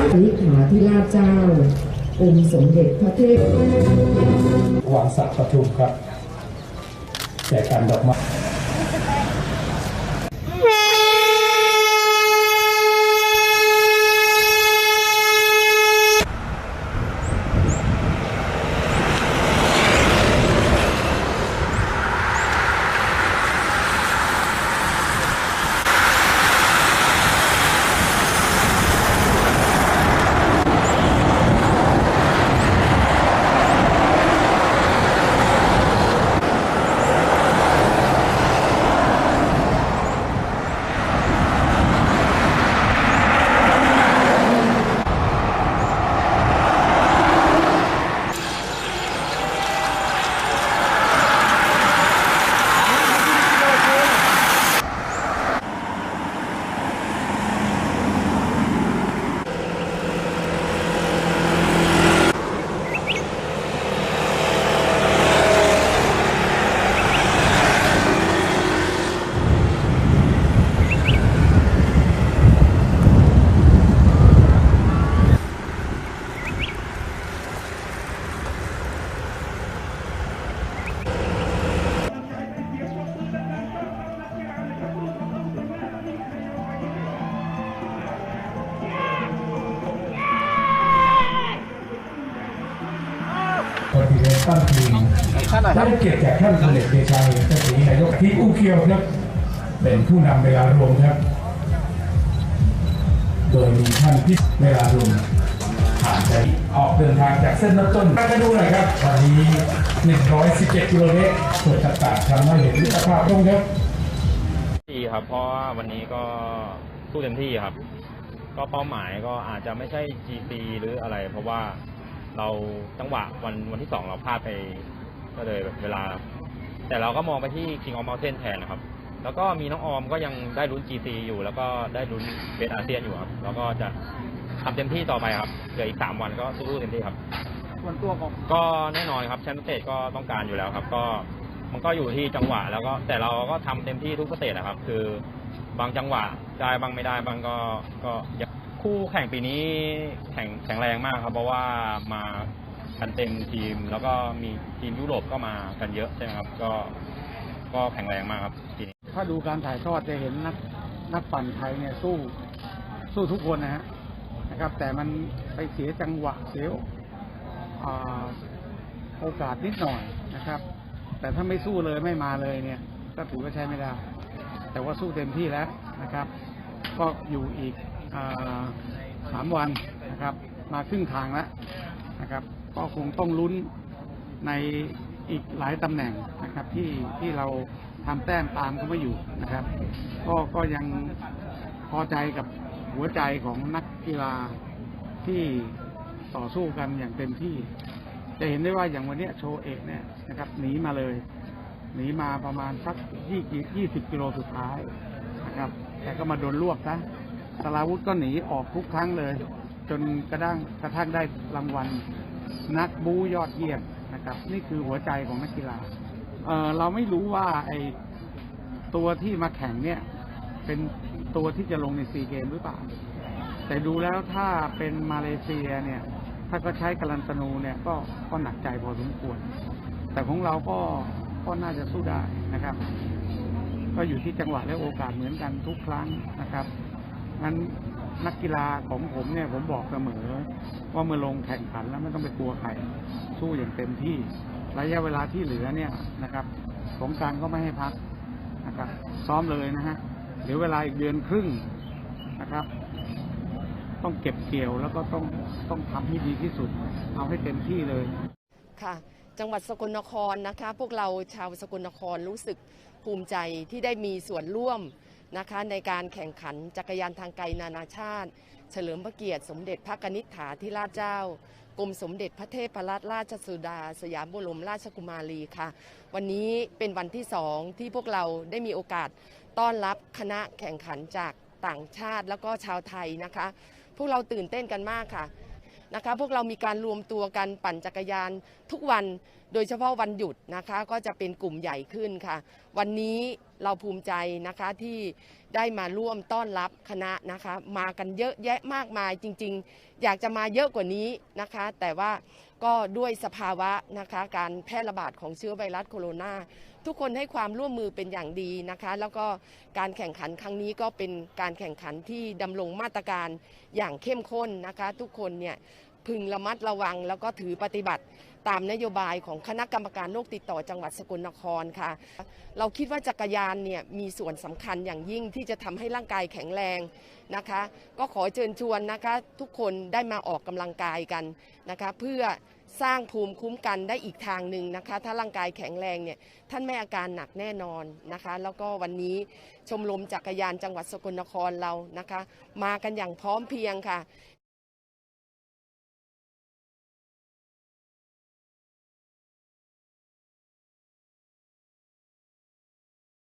มายเลขาที่ลาเจ้า องค์สมเด็จพระเทพวางศักประทุมครับ แจกกันดอกไม้ ตั้งทีมได้เกียรติจากท่านพลเอกเดชาเหมศรีนายกที่อู้เคียวครับ เป็นผู้นำเวลารวมครับ โดยมีท่านพิเวลารวมผ่านไปออกเดินทางจากเส้นน้ำต้นมาดูหน่อยครับวันนี้ 117 กิโลเมตรส่วนต่างๆทำให้เห็นมิตรภาพตรงครับดีครับ เพราะว่าวันนี้ก็สู้เต็มที่ครับ ก็เป้าหมายก็อาจจะไม่ใช่ GC หรืออะไร เพราะว่า เราจังหวะวันวันที่สองเราพลาดไป ก็เลยแบบเวลา แต่เราก็มองไปที่ King of Mountain แทนนะครับ แล้วก็มีน้องออมก็ยังได้ลุ้น GC อยู่ แล้วก็ได้ลุ้นเบสอาเซียนอยู่ครับ แล้วก็จะทำเต็มที่ต่อไปครับเหลืออีกสามวันก็สู้เต็มที่ครับ ส่วนตัวของก็แน่นอนครับแชมป์สเตจก็ต้องการอยู่แล้วครับ ก็มันก็อยู่ที่จังหวะ แล้วก็แต่เราก็ทำเต็มที่ทุกสเตจนะครับ คือบางจังหวะได้บางไม่ได้บางก็ก็ คู่แข่งปีนี้แข่งแข็งแรงมากครับ เพราะว่ามากันเต็มทีม แล้วก็มีทีมยุโรปก็มากันเยอะใช่ไหมครับ ก็ก็แข็งแรงมากครับปีนี้ถ้าดูการถ่ายทอดจะเห็นนักนักปั่นไทยเนี่ยสู้สู้ทุกคนนะฮะนะครับ แต่มันไปเสียจังหวะเสียโอกาสนิดหน่อยนะครับ แต่ถ้าไม่สู้เลยไม่มาเลยเนี่ย ก็ถือว่าใช้ไม่ได้ แต่ว่าสู้เต็มที่แล้วนะครับ ก็อยู่อีก สามวันนะครับ มาครึ่งทางแล้วนะครับ ก็คงต้องลุ้นในอีกหลายตำแหน่งนะครับ ที่ที่เราทำแต้มตามเขาไม่อยู่นะครับ ก็ก็ยังพอใจกับหัวใจของนักกีฬาที่ต่อสู้กันอย่างเต็มที่ จะเห็นได้ว่าอย่างวันนี้โชว์เอกเนี่ยนะครับหนีมาเลยหนีมาประมาณสักยี่ยี่สิบกิโลสุดท้ายนะครับ แต่ก็มาโดนรวบซะ สลาวุธก็หนีออกทุกครั้งเลย จนกระทั่งกระทั่งได้รางวัลนักบูยอดเยี่ยมนะครับ นี่คือหัวใจของนักกีฬาเออเราไม่รู้ว่าไอตัวที่มาแข่งเนี่ย เป็นตัวที่จะลงในซีเกมหรือเปล่า แต่ดูแล้วถ้าเป็นมาเลเซียเนี่ย ถ้าก็ใช้กาลันตนูเนี่ยก็ก็หนักใจพอสมควร แต่ของเราก็ก็น่าจะสู้ได้นะครับ ก็อยู่ที่จังหวะและโอกาสเหมือนกันทุกครั้งนะครับ งั้นนักกีฬาของผมเนี่ยผมบอกเสมอ ว่าเมื่อลงแข่งขันแล้วไม่ต้องไปกลัวใครสู้อย่างเต็มที่ ระยะเวลาที่เหลือเนี่ยนะครับสงการก็ไม่ให้พักนะครับ ซ้อมเลยนะฮะเหลือเวลาอีกเดือนครึ่งนะครับ ต้องเก็บเกี่ยวแล้วก็ต้องต้องทำให้ดีที่สุด เอาให้เต็มที่เลยค่ะจังหวัดสกลนครนะคะ พวกเราชาวสกลนครรู้สึกภูมิใจที่ได้มีส่วนร่วม นะคะในการแข่งขันจักรยานทางไกลนานาชาติ เฉลิมพระเกียรติ สมเด็จพระกนิษฐาธิราชเจ้ากรมสมเด็จพระเทพรัตนราชสุดา สยามบรมราชกุมารีค่ะ วันนี้เป็นวันที่สองที่พวกเราได้มีโอกาสต้อนรับคณะแข่งขันจากต่างชาติแล้วก็ชาวไทยนะคะ พวกเราตื่นเต้นกันมากค่ะ นะคะพวกเรามีการรวมตัวกันปั่นจักรยานทุกวันโดยเฉพาะวันหยุดนะคะก็จะเป็นกลุ่มใหญ่ขึ้นค่ะ วันนี้เราภูมิใจนะคะที่ได้มาร่วมต้อนรับคณะนะคะ มากันเยอะแยะมากมายจริง ๆ อยากจะมาเยอะกว่านี้นะคะ แต่ว่า ก็ด้วยสภาวะนะคะการแพร่ระบาดของเชื้อไวรัสโคโรนาทุกคนให้ความร่วมมือเป็นอย่างดีนะคะ แล้วก็การแข่งขันครั้งนี้ก็เป็นการแข่งขันที่ดำรงมาตรการอย่างเข้มข้นนะคะ ทุกคนเนี่ยพึงระมัดระวังแล้วก็ถือปฏิบัติ ตามนโยบายของคณะกรรมการโรคติดต่อจังหวัดสกลนครค่ะ เราคิดว่าจักรยานเนี่ยมีส่วนสำคัญอย่างยิ่งที่จะทำให้ร่างกายแข็งแรงนะคะ ก็ขอเชิญชวนนะคะทุกคนได้มาออกกำลังกายกันนะคะเพื่อสร้างภูมิคุ้มกันได้อีกทางหนึ่งนะคะ ถ้าร่างกายแข็งแรงเนี่ยท่านไม่อาการหนักแน่นอนนะคะ แล้วก็วันนี้ชมรมจักรยานจังหวัดสกลนครเรานะคะ มากันอย่างพร้อมเพียงค่ะ